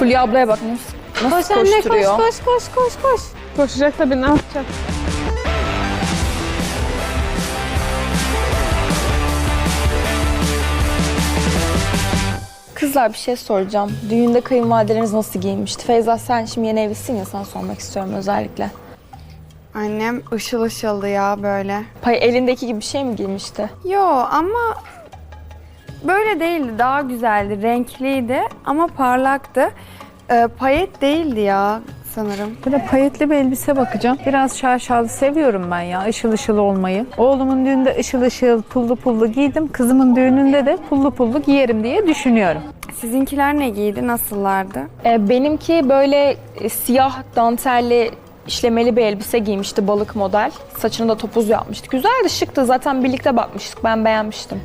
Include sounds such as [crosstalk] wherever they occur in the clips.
Fulya ablaya bak nasıl, nasıl Koş anne koş koşturuyor. koş koş koş koş. Koşacak tabii ne yapacak? Kızlar bir şey soracağım. Düğünde kayınvalideleriniz nasıl giyinmişti? Feyza sen şimdi yeni evlisin ya sana sormak istiyorum özellikle. Annem ışıl ışıldı ya böyle. Pay elindeki gibi bir şey mi giymişti? Yo ama böyle değildi. Daha güzeldi. Renkliydi ama parlaktı. Ee, payet değildi ya sanırım. Böyle payetli bir elbise bakacağım. Biraz şaşalı seviyorum ben ya ışıl ışıl olmayı. Oğlumun düğünde ışıl ışıl pullu pullu giydim. Kızımın düğününde de pullu pullu giyerim diye düşünüyorum. Sizinkiler ne giydi? Nasıllardı? Ee, benimki böyle e, siyah dantelli işlemeli bir elbise giymişti balık model. Saçını da topuz yapmıştı. Güzeldi, şıktı. Zaten birlikte bakmıştık. Ben beğenmiştim.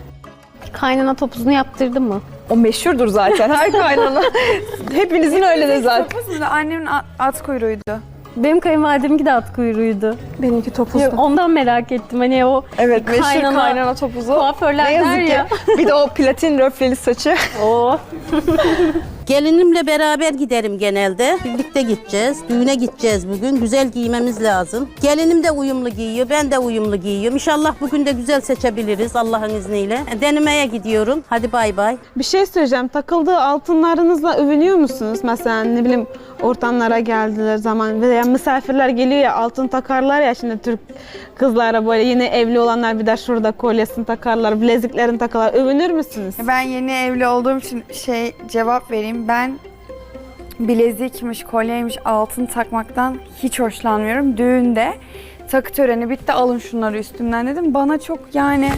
Kaynana topuzunu yaptırdı mı? O meşhurdur zaten her kaynana. [laughs] Hepinizin öyle de zaten. Topuz mu? Annemin a- at kuyruğuydu. Benim kayınvalideminki de at kuyruğuydu. Benimki topuz. Yok, ondan merak ettim. Hani o Evet, meşhur Kaynana- kaynana, topuzu. kuaförler Ne der yazık ki. ya. Bir de o platin röfleli saçı. [laughs] O [laughs] Gelinimle beraber giderim genelde. Birlikte gideceğiz. Düğüne gideceğiz bugün. Güzel giymemiz lazım. Gelinim de uyumlu giyiyor. Ben de uyumlu giyiyorum. İnşallah bugün de güzel seçebiliriz Allah'ın izniyle. Denemeye gidiyorum. Hadi bay bay. Bir şey söyleyeceğim. Takıldığı altınlarınızla övünüyor musunuz? Mesela ne bileyim ortamlara geldiler zaman veya misafirler geliyor ya altın takarlar ya şimdi Türk kızlara böyle yeni evli olanlar bir de şurada kolyesini takarlar, bileziklerini takarlar. Övünür müsünüz? Ben yeni evli olduğum için şey cevap vereyim. Ben bilezikmiş, kolyeymiş, altın takmaktan hiç hoşlanmıyorum. Düğünde takı töreni bitti alın şunları üstümden dedim. Bana çok yani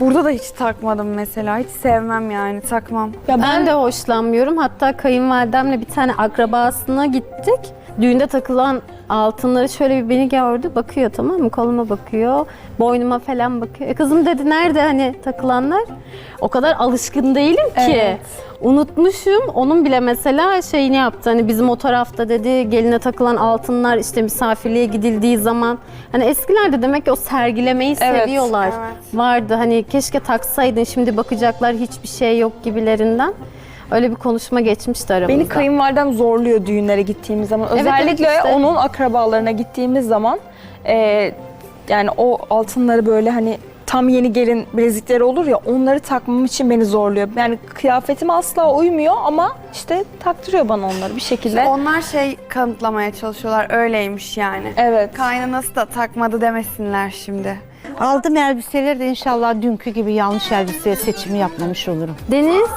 burada da hiç takmadım mesela. Hiç sevmem yani takmam. Ya ben de hoşlanmıyorum. Hatta kayınvalidemle bir tane akrabasına gittik. Düğünde takılan altınları şöyle bir beni gördü. Bakıyor tamam mı? Koluma bakıyor. Boynuma falan bakıyor. E kızım dedi nerede hani takılanlar? O kadar alışkın değilim ki. Evet. Unutmuşum. Onun bile mesela şeyini yaptı. Hani bizim o tarafta dedi geline takılan altınlar işte misafirliğe gidildiği zaman. Hani eskilerde demek ki o sergilemeyi Evet, seviyorlar. evet. Vardı hani keşke taksaydın şimdi bakacaklar hiçbir şey yok gibilerinden. Öyle bir konuşma geçmişti aramızda. Beni kayınvalidem zorluyor düğünlere gittiğimiz zaman. Evet, Özellikle evet işte. onun akrabalarına gittiğimiz zaman e, yani o altınları böyle hani tam yeni gelin bilezikleri olur ya onları takmam için beni zorluyor. Yani kıyafetim asla uymuyor ama işte taktırıyor bana onları bir şekilde. Onlar şey kanıtlamaya çalışıyorlar. Öyleymiş yani. Evet. Kaynanası da takmadı demesinler şimdi. Aldım elbiseleri de inşallah dünkü gibi yanlış elbise seçimi yapmamış olurum. Deniz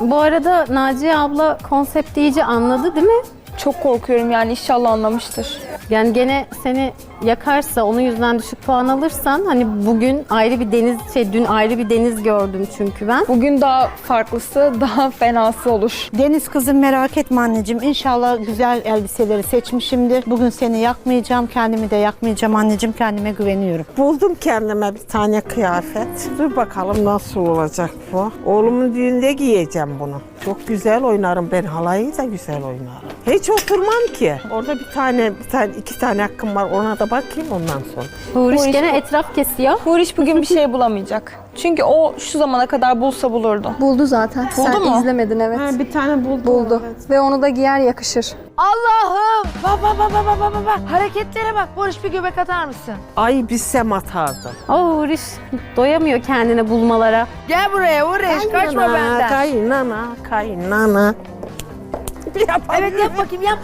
bu arada Naciye abla konsepti iyice anladı değil mi? Çok korkuyorum yani inşallah anlamıştır. Yani gene seni yakarsa onun yüzünden düşük puan alırsan hani bugün ayrı bir deniz şey dün ayrı bir deniz gördüm çünkü ben. Bugün daha farklısı, [laughs] daha fenası olur. Deniz kızım merak etme anneciğim. İnşallah güzel elbiseleri seçmişimdir. Bugün seni yakmayacağım, kendimi de yakmayacağım anneciğim. Kendime güveniyorum. Buldum kendime bir tane kıyafet. Dur bakalım nasıl olacak bu. Oğlumun düğünde giyeceğim bunu. Çok güzel oynarım ben halayı da güzel oynarım. Hiç oturmam ki. Orada bir tane, bir tane, iki tane hakkım var. Ona da bakayım ondan sonra. Huriş Huriş gene bu- etraf kesiyor. Huriş bugün bir şey bulamayacak. Çünkü o şu zamana kadar bulsa bulurdu. Buldu zaten. Buldu Sen mu? izlemedin evet. Ha, bir tane buldum. Buldu. Evet. Ve onu da giyer yakışır. Allah'ım! Bak bak bak bak bak bak bak. Hareketlere bak. Barış bir göbek atar mısın? Ay bilsem atardım. O Huriş doyamıyor kendine bulmalara. Gel buraya Barış. Kaçma benden. Kaynana, kaynana. Evet yap bakayım yap.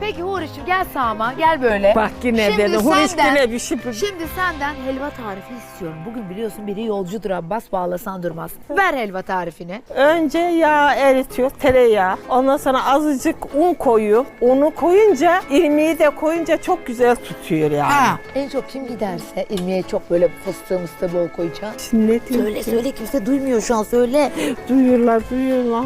Peki Huriç'im gel sağıma. Gel böyle. Bak yine Şimdi dedi. Huriş senden- yine bir şey Şimdi senden helva tarifi istiyorum. Bugün biliyorsun biri yolcudur Abbas bağlasan durmaz. Ver helva tarifini. Önce yağ eritiyor, tereyağı. Ondan sonra azıcık un koyuyor. Unu koyunca, irmiği de koyunca çok güzel tutuyor yani. Ha. En çok kim giderse ilmiye çok böyle fıstığı mıstığı bol koyacağım. Şimdi ne diyeyim Söyle söyle kimse duymuyor şu an söyle. Duyuyorlar, duyuyorlar.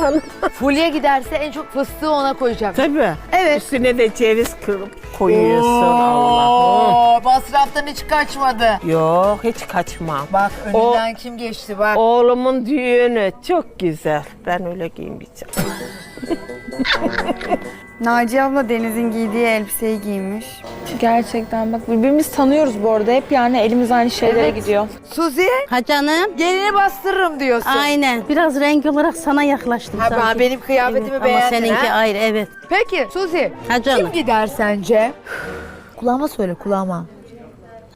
Hanım. Fulya giderse en çok fıstığı ona koyacak. Tabii. Evet. Üstüne de ceviz kırıp koyuyorsun Allah'ım. Oo, masraftan hiç kaçmadı. Yok hiç kaçmam. Bak önünden kim geçti bak. Oğlumun düğünü çok güzel. Ben öyle giyinmeyeceğim. [laughs] Naciye abla Deniz'in giydiği elbiseyi giymiş. Gerçekten bak birbirimizi tanıyoruz bu arada. Hep yani elimiz aynı şeylere gidiyor. Suzi Ha canım. gelini bastırırım diyorsun. Aynen. Biraz renk olarak sana yaklaştım Ha, sanki. ben benim kıyafetimi beğendin Ama seninki ha? ayrı evet. Peki Suzi Ha canım. kim gider sence? Kulağıma söyle kulağıma.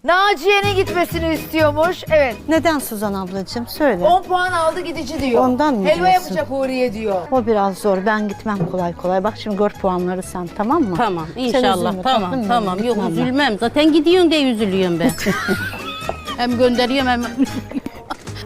Naciye'nin gitmesini istiyormuş. Evet. Neden Suzan ablacığım? Söyle. 10 puan aldı gidici diyor. Ondan mı Helva diyorsun? yapacak Huriye diyor. O biraz zor. Ben gitmem kolay kolay. Bak şimdi gör puanları sen tamam mı? Tamam inşallah üzülme, tamam tatlım tamam yok gitmem ben. üzülmem zaten gidiyorsun diye üzülüyorum ben. [laughs] hem gönderiyorum hem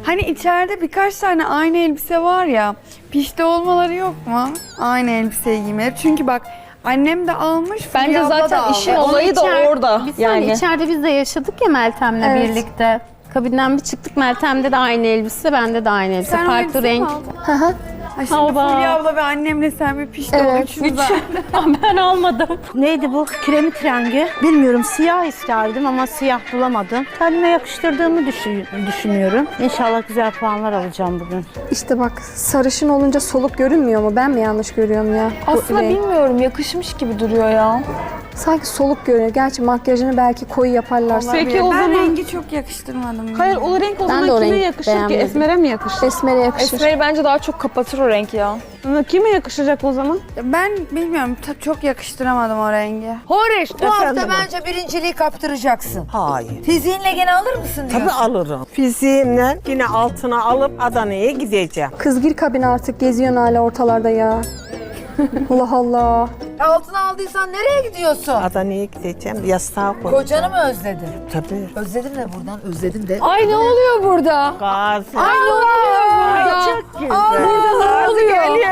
Hani içeride birkaç tane aynı elbise var ya. Pişti olmaları yok mu? Aynı elbiseyi giymeleri. Çünkü bak annem de almış. Bence Fulya abla da zaten aldı. işin olayı da içer- orada. Bir saniye Yani içeride biz de yaşadık ya Meltem'le Evet. birlikte. Kabinden bir çıktık Meltem'de de aynı elbise, bende de aynı elbise. Sen o Farklı elbiseyi renk. mi aldın? Ay şimdi Hava. Fulya abla ve annemle sen bir pişti Evet, üçünüz var. [laughs] [laughs] ben almadım. Neydi bu? Kiremit rengi. Bilmiyorum siyah isterdim ama siyah bulamadım. Kendime yakıştırdığımı düşün- düşünüyorum. İnşallah güzel puanlar alacağım bugün. İşte bak sarışın olunca soluk görünmüyor mu? Ben mi yanlış görüyorum ya? Aslında renk. bilmiyorum yakışmış gibi duruyor ya. Sanki soluk görünüyor. Gerçi makyajını belki koyu yaparlarsa. Peki o ben zaman- rengi çok yakıştırmadım. Hayır o renk o Ben zaman de o kime renk yakışır ki? beğenmedim. Esmer'e mi yakışır? Esmer'e yakışır. Esmer'i bence daha çok kapatır o renk ya. Kime yakışacak o zaman? Ben bilmiyorum ta- çok yakıştıramadım o rengi. Horiş bu hafta bence birinciliği kaptıracaksın. Hayır. Fiziğinle gene alır mısın diyorsun? Tabii alırım. Fiziğimle yine altına alıp Adana'ya gideceğim. Kız gir kabine artık geziyorsun hala ortalarda ya. [laughs] Allah Allah. Altına aldıysan nereye gidiyorsun? Adana'ya gideceğim. Yastığa koyacağım. Kocanı mı özledin? Tabii. Özledin de buradan özledim de. Ay ne oluyor burada? Gazi. Ay ne oluyor burada? Çok güzel. Burada ne oluyor?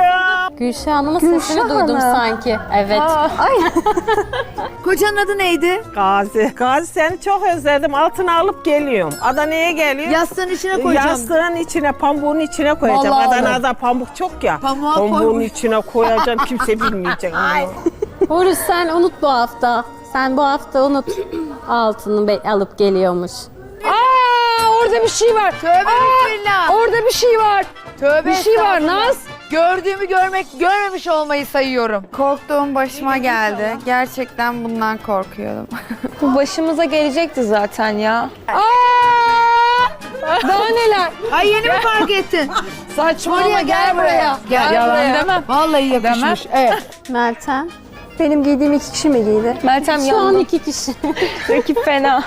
Gülşah Hanım'ın sesini Gülşah duydum Hanım. sanki. Evet. [laughs] Kocanın adı neydi? Gazi. Gazi seni çok özledim. Altına alıp geliyorum. Adana'ya geliyorum. Yastığın içine koyacağım. Yastığın içine, pamuğun içine koyacağım. Vallahi Adana'da pamuk çok ya. Pamuğa Pamuğun koymuş. içine koyacağım. Kimse bilmeyecek. [laughs] Ay. Horus sen unut bu hafta. Sen bu hafta unut. Altını be- alıp geliyormuş. Aa orada bir şey var. Tövbe bismillah. Orada bir şey var. Tövbe Bir şey var estağfurullah. Naz. Gördüğümü görmek, görmemiş olmayı sayıyorum. Korktuğum başıma geldi. Gerçekten bundan korkuyordum. [laughs] Bu başımıza gelecekti zaten ya. Aa! [laughs] Daha neler? Ay yeni mi fark ettin? [laughs] Saçmalama Oraya gel buraya. Gel buraya. demem. Vallahi yakışmış. Evet. Meltem. Benim giydiğim iki kişi mi giydi? Meltem Şu an yandı. iki kişi. Rakip fena.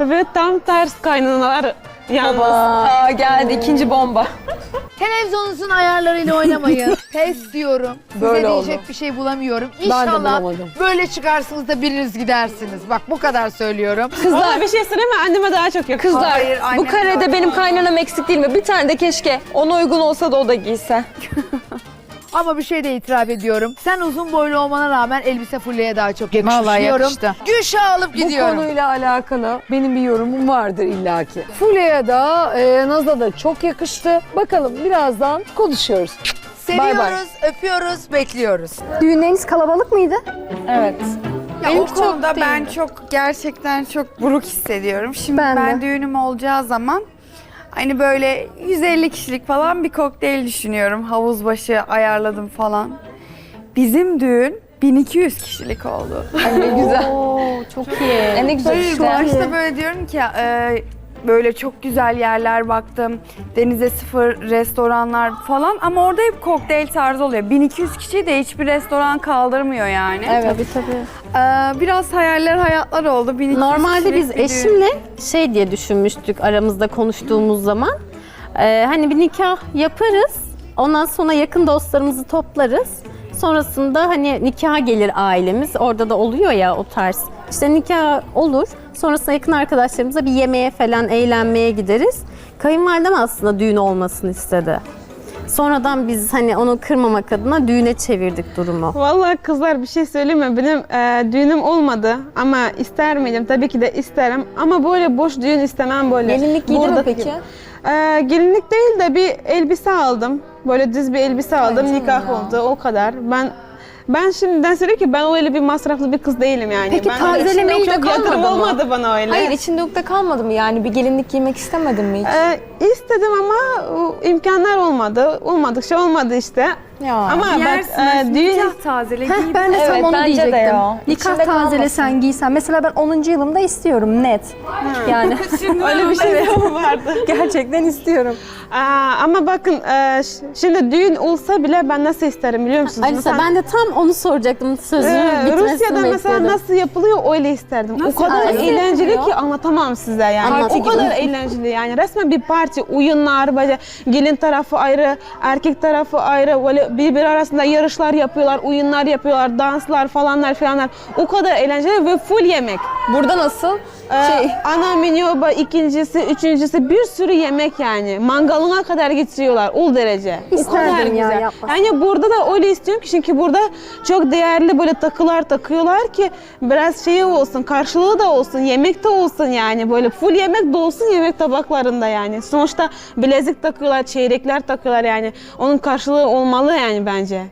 Ve tam ters kaynanalar yalnız. Aa geldi ikinci bomba. Televizyonunuzun ayarlarıyla oynamayın. [laughs] Pes diyorum. Size Böyle diyecek oldu. bir şey bulamıyorum. İnşallah bulamadım. böyle çıkarsınız da biriniz gidersiniz. Bak bu kadar söylüyorum. Kızlar bir şey söyleyeyim mi? Anneme daha çok yakışır. Kızlar Hayır, bu karede de- benim kaynanam eksik değil mi? Bir tane de keşke ona uygun olsa da o da giyse. [laughs] Ama bir şey de itiraf ediyorum. Sen uzun boylu olmana rağmen elbise Fulya'ya daha çok yakışmış Vallahi diyorum. yakıştı. Gülşah alıp Bu gidiyorum. konuyla alakalı benim bir yorumum vardır illaki. Fulya'ya da e, Naz'a da çok yakıştı. Bakalım birazdan konuşuyoruz. Seviyoruz, Bay bay. öpüyoruz, bekliyoruz. Düğünleriniz kalabalık mıydı? Evet. Ya Benim o çok konuda ben çok gerçekten çok buruk hissediyorum. Şimdi Ben ben, de. düğünüm olacağı zaman hani böyle 150 kişilik falan bir kokteyl düşünüyorum. Havuz başı ayarladım falan. Bizim düğün 1200 kişilik oldu. Ay ne güzel. Oo, çok iyi. Ne güzel Hayır, işte. başta böyle diyorum ki e, böyle çok güzel yerler baktım. Denize sıfır restoranlar falan ama orada hep kokteyl tarzı oluyor. 1200 kişi de hiçbir restoran kaldırmıyor yani. Evet. Tabii tabii. E, biraz hayaller hayatlar oldu. 1200 Normalde biz kişilik bir düğün. eşimle şey diye düşünmüştük aramızda konuştuğumuz zaman. Ee, hani bir nikah yaparız. Ondan sonra yakın dostlarımızı toplarız. Sonrasında hani nikaha gelir ailemiz. Orada da oluyor ya o tarz. İşte nikah olur. Sonrasında yakın arkadaşlarımıza bir yemeğe falan eğlenmeye gideriz. Kayınvalidem aslında düğün olmasını istedi. Sonradan biz hani onu kırmamak adına düğüne çevirdik durumu. Vallahi kızlar bir şey söyleyeyim mi? Benim e, düğünüm olmadı ama ister miydim? Tabii ki de isterim. Ama böyle boş düğün istemem böyle. Gelinlik mi Buradaki peki? E, gelinlik değil de bir elbise aldım. Böyle düz bir elbise aldım. Nikah oldu o kadar. Ben ben şimdiden söyleyeyim ki ben öyle bir masraflı bir kız değilim yani. Peki ben tazelemeyi de kalmadı mı? olmadı bana öyle. Hayır içinde ukde kalmadı mı yani? Bir gelinlik giymek istemedin mi hiç? Ee, istedim ama imkanlar olmadı. Olmadıkça olmadı işte. Ya. Ama bak e, düğün nikah tazele Heh, giyin. ben de Evet, tam onu bence de diyecektim. ya. Nikah İçinde tazelesen kalmasın. giysen. Mesela ben 10. yılımda istiyorum net. Yani [laughs] [laughs] öyle bir şey de vardı. [laughs] gerçekten istiyorum. Aa, ama bakın e, ş- şimdi düğün olsa bile ben nasıl isterim biliyor musunuz? Alisa Mesela- ben de tam onu soracaktım. Sözünü Ee, bitmesini Rusya'da mesela bekledim. nasıl yapılıyor öyle isterdim. o kadar Nasıl eğlenceli yapılıyor? ki anlatamam size yani. Anlat. o kadar eğlenceli yani. Resmen bir parti, oyunlar, böyle gelin tarafı ayrı, erkek tarafı ayrı. Böyle birbiri arasında yarışlar yapıyorlar, oyunlar yapıyorlar, danslar falanlar filanlar. O kadar eğlenceli ve full yemek. Burada nasıl? Ee, Şey, ana menü, ikincisi, üçüncüsü bir sürü yemek yani. Mangalına kadar getiriyorlar o derece. o İsterdim kadar ya, güzel. yapmasın. Yani burada da öyle istiyorum ki çünkü burada çok değerli böyle takılar takıyorlar ki biraz şey olsun, karşılığı da olsun, yemek de olsun yani. Böyle full yemek de olsun yemek tabaklarında yani. Sonuçta bilezik takıyorlar, çeyrekler takıyorlar yani. Onun karşılığı olmalı yani bence.